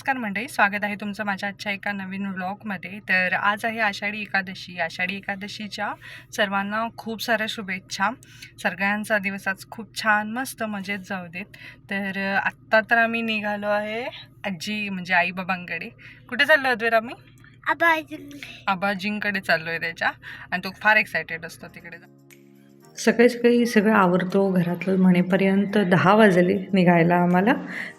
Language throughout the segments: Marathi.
नमस्कार मंडळी स्वागत आहे तुमचं माझ्या आजच्या एका नवीन व्लॉगमध्ये. तर आज आहे आषाढी एकादशी. आषाढी एकादशीच्या सर्वांना खूप साऱ्या शुभेच्छा. सगळ्यांचा दिवस आज खूप छान मस्त मजेत जाऊ देत. तर आत्ता तर आम्ही निघालो आहे आजी म्हणजे आईबाबांकडे. कुठे चाललो अद्वैर आम्ही? आबाजींकडे. चाललो आहे त्याच्या. आणि तो फार एक्सायटेड असतो तिकडे सकाळी सकाळी सगळं आवरतो घरातलं म्हणेपर्यंत दहा वाजले निघायला आम्हाला.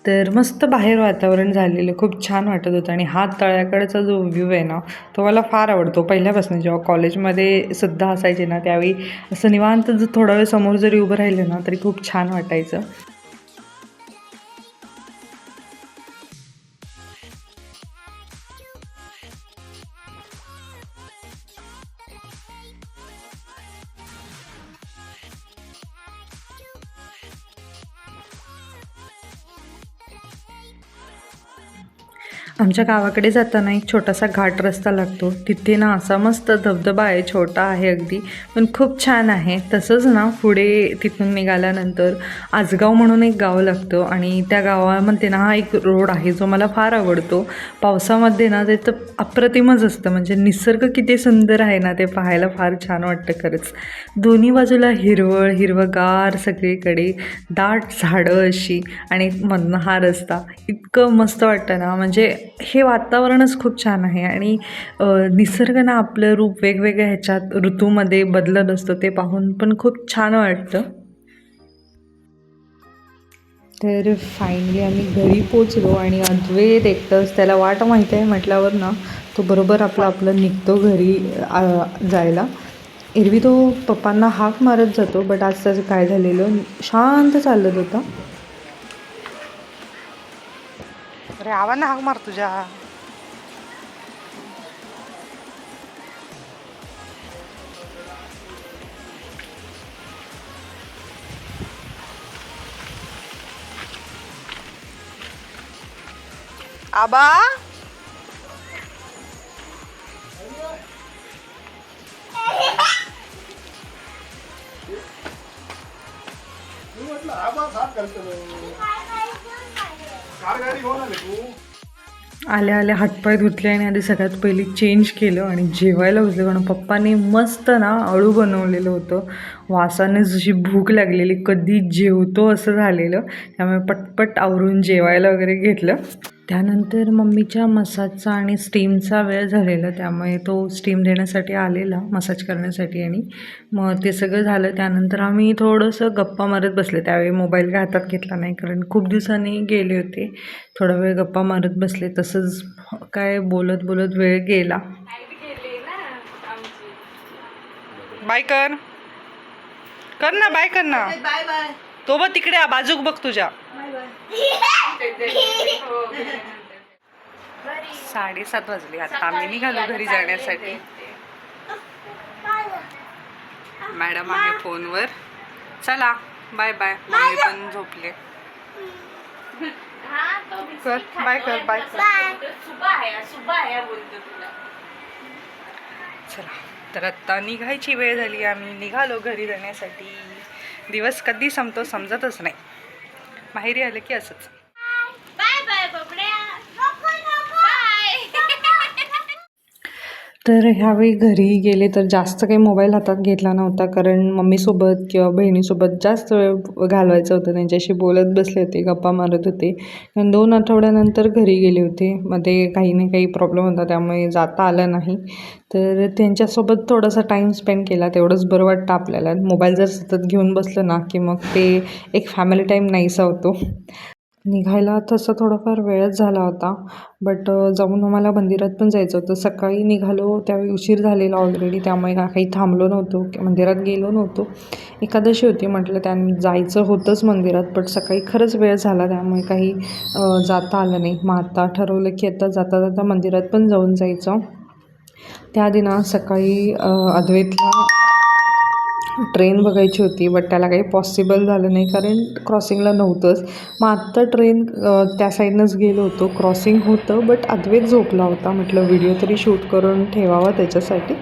तर मस्त बाहेर वातावरण झालेलं खूप छान वाटत होतं. आणि हा तळ्याकडचा जो व्ह्यू आहे ना तो मला फार आवडतो. पहिल्यापासून जेव्हा कॉलेजमध्ये सुद्धा असायचे ना त्यावेळी असं निवांत जर थोडा वेळ समोर जरी उभं राहिलं ना तरी खूप छान वाटायचं. आमच्या गावाकडे जाताना एक छोटासा घाट रस्ता लागतो. तिथे ना असा मस्त धबधबा आहे छोटा आहे अगदी पण खूप छान आहे. तसंच ना पुढे तिथून निघाल्यानंतर आजगाव म्हणून एक गाव लागतं आणि त्या गावामध्ये ना हा एक रोड आहे जो मला फार आवडतो. पावसामध्ये ना ते तर अप्रतिमच असतं म्हणजे निसर्ग किती सुंदर आहे ना ते पाहायला फार छान वाटतं खरंच. दोन्ही बाजूला हिरवळ हिरवगार सगळीकडे दाट झाडं अशी आणि मधनं हा रस्ता. इतकं मस्त वाटतं ना म्हणजे हे वातावरणच खूप छान आहे आणि अ, निसर्ग ना आपलं रूप वेगवेगळ्या ह्याच्यात ऋतूमध्ये बदलत असतं ते पाहून पण खूप छान वाटतं. तर फायनली आम्ही घरी पोचलो आणि अद्वैत एकटंच त्याला वाट माहिती आहे म्हटल्यावर ना तो बरोबर आपला आपलं निघतो घरी जायला. एरवी तो पप्पांना हाक मारत जातो बट आज त्याचं काय झालेलं? शांत चालत होता. अरे आवाज हाक मार तुझ्या आबा आल्या आल्या हातपाय धुतले आणि आधी सगळ्यात पहिली चेंज केलं आणि जेवायला बसलं कारण पप्पाने मस्त ना अळू बनवलेलं होतं. वासाने जशी भूक लागलेली कधी जेवतो असं झालेलं. त्यामुळे पटपट आवरून जेवायला वगैरे घेतलं. त्यानंतर मम्मीच्या मसाजचा आणि स्टीमचा वेळ झालेला त्यामुळे तो स्टीम देण्यासाठी आलेला मसाज करण्यासाठी. आणि मग ते सगळं झालं त्यानंतर आम्ही थोडंसं गप्पा मारत बसले. त्यावेळी मोबाईल काय हातात घेतला नाही कारण खूप दिवसांनी गेले होते. थोडा वेळ गप्पा मारत बसले तसंच काय बोलत बोलत वेळ गेला. बाय कर. कर ना बाय कर ना. Bye bye. तो बघ तिकडे बाजूक बघ तुझ्या. साडेसात वाजले. आता आम्ही निघालो घरी जाण्यासाठी. मॅडम आहे फोनवर. चला बाय बाय. मम्मी पण झोपले. कर बाय कर बाय कर. चला तर आत्ता निघायची वेळ झाली. आम्ही निघालो घरी जाण्यासाठी. दिवस कधी संपतो समजतच नाही. माहेरी आलं की असंच बाय बाय बबड्या बाय तर ह्यावेळी घरी गेले तर जास्त काही मोबाईल हातात घेतला नव्हता. कारण मम्मीसोबत किंवा बहिणीसोबत जास्त वेळ घालवायचं होतं. त्यांच्याशी बोलत बसले होते गप्पा मारत होते. कारण दोन आठवड्यानंतर घरी गेले होते. मध्ये काही ना काही प्रॉब्लेम होता. त्यामुळे जाता आलं नाही. तर त्यांच्यासोबत थोडासा टाईम स्पेंड केला. तेवढंच बरं वाटतं आपल्याला. मोबाईल जर सतत घेऊन बसलं ना की मग ते एक फॅमिली टाईम नाहीसा होतो. निघायला तसं थोडंफार वेळच झाला होता. बट जाऊन आम्हाला मंदिरात पण जायचं होतं. सकाळी निघालो त्यावेळी उशीर झालेला ऑलरेडी त्यामुळे का- काही थांबलो नव्हतो. मंदिरात गेलो नव्हतो. एकादशी होती म्हटलं त्या जायचं होतंच मंदिरात. बट सकाळी खरंच वेळ झाला. त्यामुळे काही जाता आलं नाही. मग आता ठरवलं की आता जाता जाता मंदिरात पण जाऊन जायचं. त्या दिना सकाळी अद्वैतला ट्रेन बघायची होती बट त्याला काही पॉसिबल झालं नाही कारण क्रॉसिंगला नव्हतंच. मग आत्ता ट्रेन त्या साईडनंच गेलो होतो. क्रॉसिंग होतं बट अद्वैत झोपला होता. म्हटलं व्हिडिओ तरी शूट करून ठेवावा त्याच्यासाठी.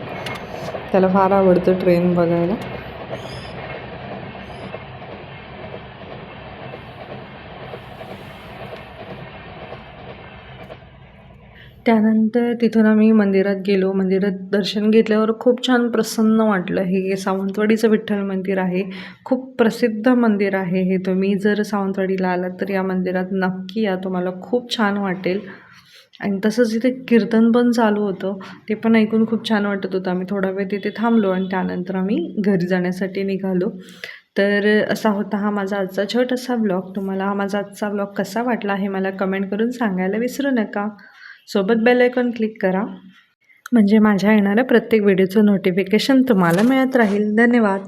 त्याला फार आवडतं ट्रेन बघायला. त्यानंतर तिथून आम्ही मंदिरात गेलो. मंदिरात दर्शन घेतल्यावर खूप छान प्रसन्न वाटलं. हे सावंतवाडीचं विठ्ठल मंदिर आहे. खूप प्रसिद्ध मंदिर आहे हे. तुम्ही जर सावंतवाडीला आलात तर या मंदिरात नक्की या. तुम्हाला खूप छान वाटेल. आणि तसंच इथे कीर्तन पण चालू होतं. ते पण ऐकून खूप छान वाटत होतं. आम्ही थोडा वेळ तिथे थांबलो आणि त्यानंतर आम्ही घरी जाण्यासाठी निघालो. तर असा होता हा माझा आजचा छोटासा ब्लॉग. तुम्हाला हा माझा आजचा ब्लॉग कसा वाटला हे मला कमेंट करून सांगायला विसरू नका. सोबत बेल आयकॉन क्लिक करा. म्हणजे माझ्या येणाऱ्या प्रत्येक व्हिडिओचं नोटिफिकेशन तुम्हाला मिळत राहील. धन्यवाद.